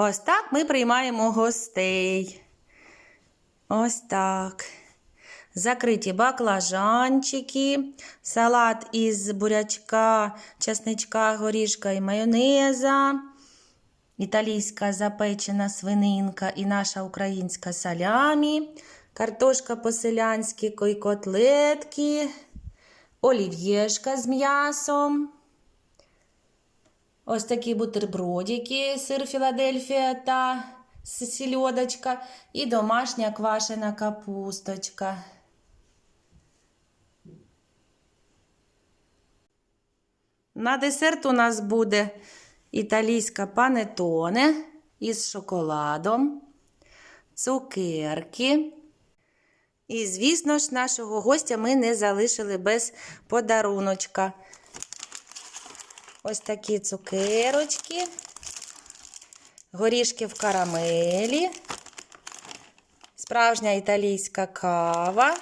Ось так ми приймаємо гостей. Ось так. Закриті баклажанчики, салат із бурячка, чесничка, горішка і майонеза, італійська запечена свининка і наша українська салямі, картошка по-селянськи, котлетки, олів'єшка з м'ясом. Ось такі бутербродики, сир Філадельфія та сільодочка і домашня квашена капусточка. На десерт у нас буде італійська панетоне із шоколадом, цукерки. І, звісно ж, нашого гостя ми не залишили без подаруночка. Ось такі цукерочки, горішки в карамелі, справжня італійська кава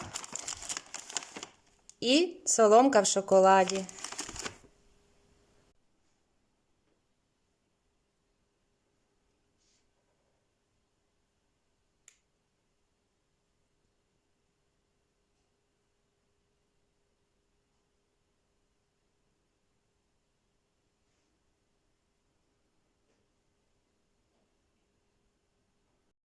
і соломка в шоколаді.